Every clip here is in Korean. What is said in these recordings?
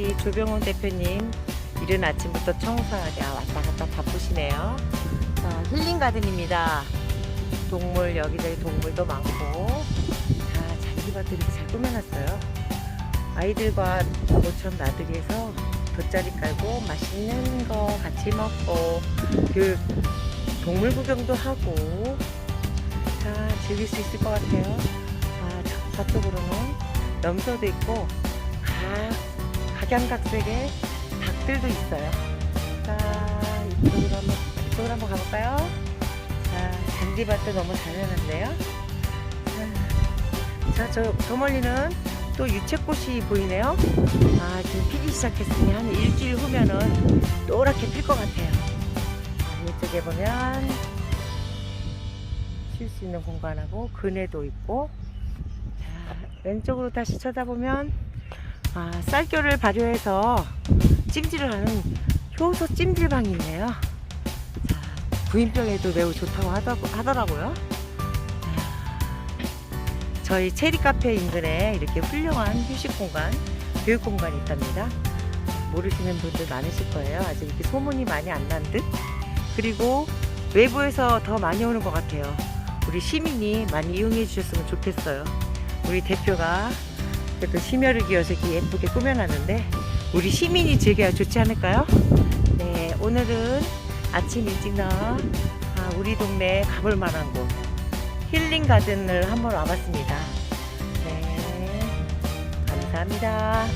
우리 조병훈 대표님 이른 아침부터 청소하랴 왔다 갔다 바쁘시네요. 자, 힐링 가든입니다. 동물 여기저기 동물도 많고 자 잔디밭도 이렇게 잘 꾸며놨어요. 아이들과 모처럼 나들이해서 돗자리 깔고 맛있는 거 같이 먹고 그 동물 구경도 하고 자 즐길 수 있을 것 같아요. 아 저- 저쪽으로는 염소도 있고 각 각양각색의 닭들도 있어요. 자 이쪽으로 한번 이쪽으로 한번 가볼까요? 자 잔디밭도 너무 잘 해놨네요. 자 저 저 멀리는 또 유채꽃이 보이네요. 아 지금 피기 시작했으니 한 일주일 후면은 노랗게 필 것 같아요. 자, 이쪽에 보면 쉴 수 있는 공간하고 그네도 있고 자, 왼쪽으로 다시 쳐다보면 아, 쌀겨를 발효해서 찜질을 하는 효소 찜질방이 있네요. 자, 부인병에도 매우 좋다고 하더, 하더라고요. 자, 저희 체리 카페 인근에 이렇게 훌륭한 휴식 공간, 교육 공간이 있답니다. 모르시는 분들 많으실 거예요. 아직 이렇게 소문이 많이 안 난 듯. 그리고 외부에서 더 많이 오는 것 같아요. 우리 시민이 많이 이용해 주셨으면 좋겠어요. 우리 대표가 그래도 심혈을 기어서 이렇게 예쁘게 꾸며놨는데 우리 시민이 즐겨야 좋지 않을까요? 네, 오늘은 아침 일찍 나와 아, 우리 동네에 가볼 만한 곳 힐링 가든을 한번 와봤습니다. 네, 감사합니다.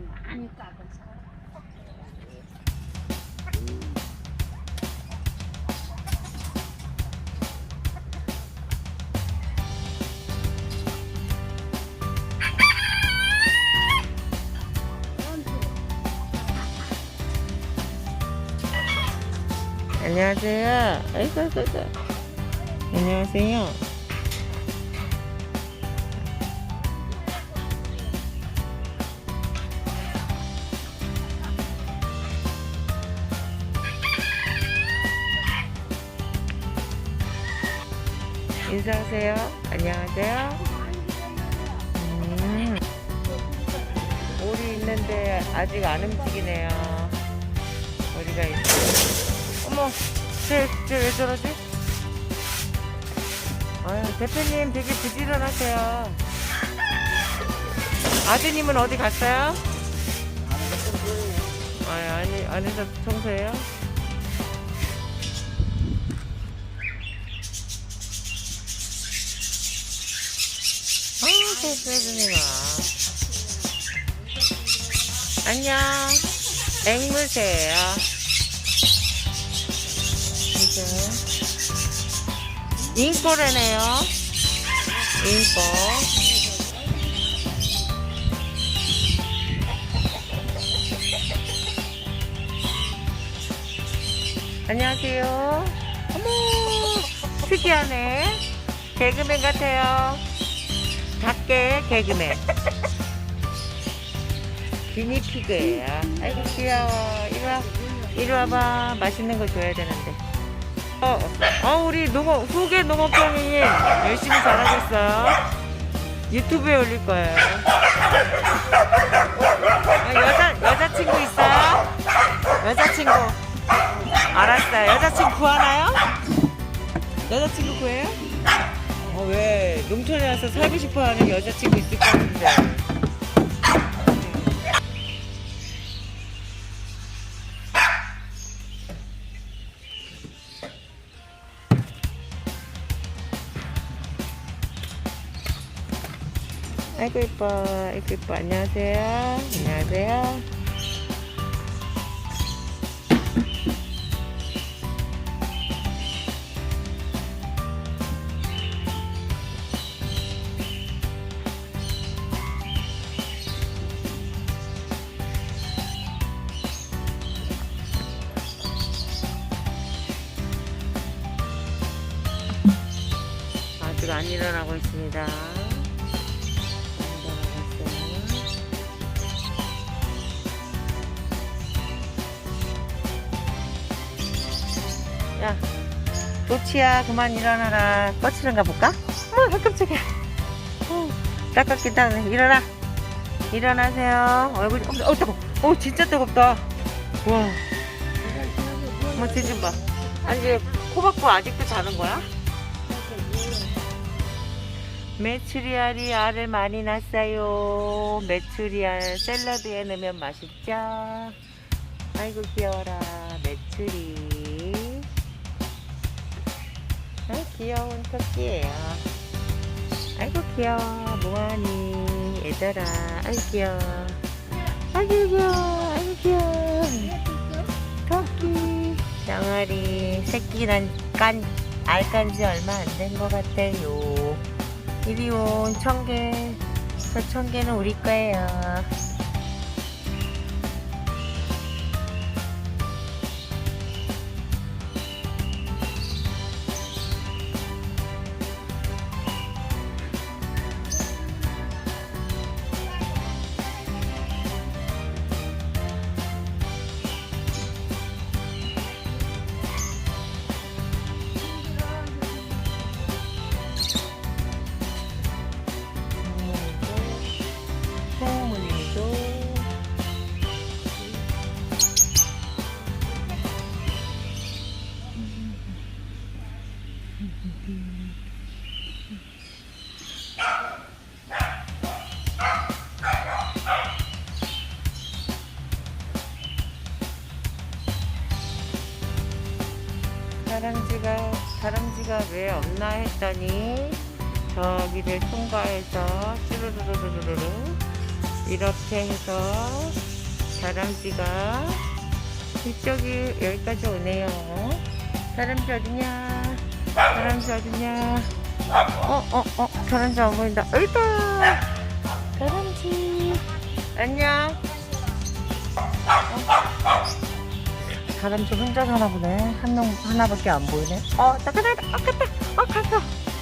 많이 까고 안녕하세요. 아이고, 아이고, 아이고. 안녕하세요. 인사하세요. 안녕하세요. 음, 오리 있는데 아직 안 움직이네요. 오리가 있어. 어머, 쟤, 쟤왜 저러지? 아유, 대표님 되게 부지런하세요. 아드님은 어디 갔어요? 아니, 아니, 안에서 청소해요? 아우, 대표님아. 안녕. 앵무새예요. 이제 인꼬래네요. 인꼬. 안녕하세요. 어머, 특이하네. 개그맨 같아요. 닭개 개그맨. 기니피그예요. 아이고 귀여워. 이리 와. 이리 와봐. 맛있는 거 줘야 되는데. 어, 어 우리 농업 후계 농업병이 열심히 잘하고 있어요. 유튜브에 올릴 거예요. 아, 여자 여자친구 있어요? 여자친구. 알았어요. 여자친구 구하나요? 여자친구 구해요? 어, 왜 농촌에 와서 살고 싶어하는 여자친구 있을 것 같은데. 아이고 이뻐. 아이고 이뻐. 안녕하세요. 안녕하세요 아직 안 일어나고 있습니다. 야, 도치야, 그만 일어나라. 꺼치는가 볼까? 어, 깜짝이야. 어, 따갑긴 따네. 일어나. 일어나세요. 얼굴이, 어, 어, 뜨거. 어, 진짜 뜨겁다. 와, 엄마 뒤좀 봐. 아니, 이제 코 박고 아직도 자는 거야? 메추리알이 알을 많이 낳았어요. 메추리알 샐러드에 넣으면 맛있죠? 아이고 귀여워라 메추리. 아 귀여운 토끼예요. 아이고 귀여워 뭐하니 얘들아. 아이고 귀여워. 아이고 귀여워. 아이고 귀여워. 토끼 병아리 새끼 난깐 알간지 얼마 안 된 것 같아요. 이리 온 청개 저 청개는 우리 거예요. 다람쥐가 다람쥐가 왜 없나 했더니 저기를 통과해서 쭈루루루루루루 이렇게 해서 다람쥐가 이쪽이 여기까지 오네요. 다람쥐 어디냐? 다람쥐 어디냐? 어, 어, 어, 다람쥐 안 보인다. 여기다! 다람쥐. 안녕. 어? 다람쥐 혼자 사나 보네. 한 명, 하나밖에 안 보이네. 어, 따끈하다. 아, 갔다. 어, 갔어.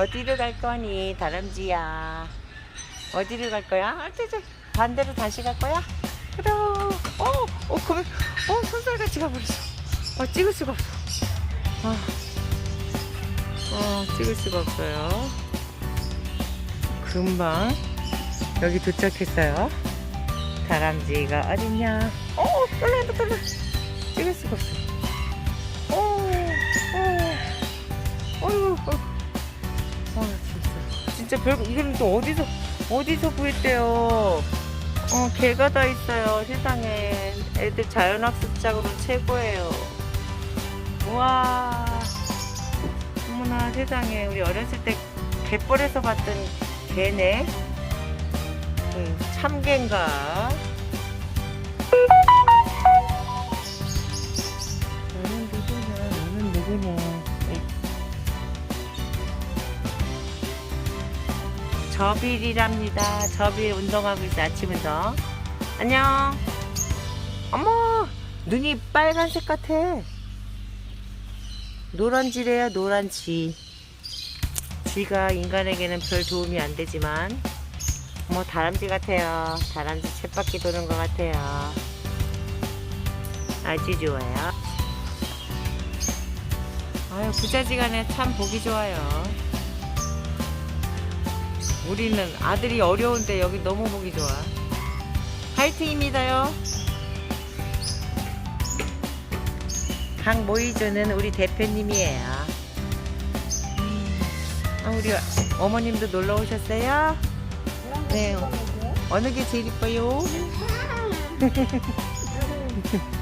어디로 갈 거니, 다람쥐야? 어디로 갈 거야? 아, 저, 저, 반대로 다시 갈 거야? 그럼, 어, 어, 그럼, 어, 손살같이 가버렸어. 어, 찍을 수가 없어. 아, 어, 찍을 수가 없어요. 금방 여기 도착했어요. 다람쥐가 어딨냐? 어, 떨려간다, 떨려. 찍을 수가 없어. 어, 어, 어휴, 어. 아 진짜 별거 이거는 또 어디서 어디서 구했대요? 어 개가 다 있어요 세상에. 애들 자연학습장으로 최고예요. 우와. 어머나 세상에. 우리 어렸을 때 갯벌에서 봤던 개네? 음, 참개인가 저빌이랍니다. 저빌 운동하고 있어 아침 운동. 안녕. 어머 눈이 빨간색 같아. 노란지래요 노란지. 쥐가 인간에게는 별 도움이 안 되지만 뭐 다람쥐 같아요. 다람쥐 쳇바퀴 도는 것 같아요. 아주 좋아요. 아유 부자지간에 참 보기 좋아요. 우리는 아들이 어려운데 여기 너무 보기 좋아. 화이팅입니다요. 강모이주는 우리 대표님이에요. 음, 아, 우리 어머님도 놀러 오셨어요? 네. 어느 게 제일 이뻐요?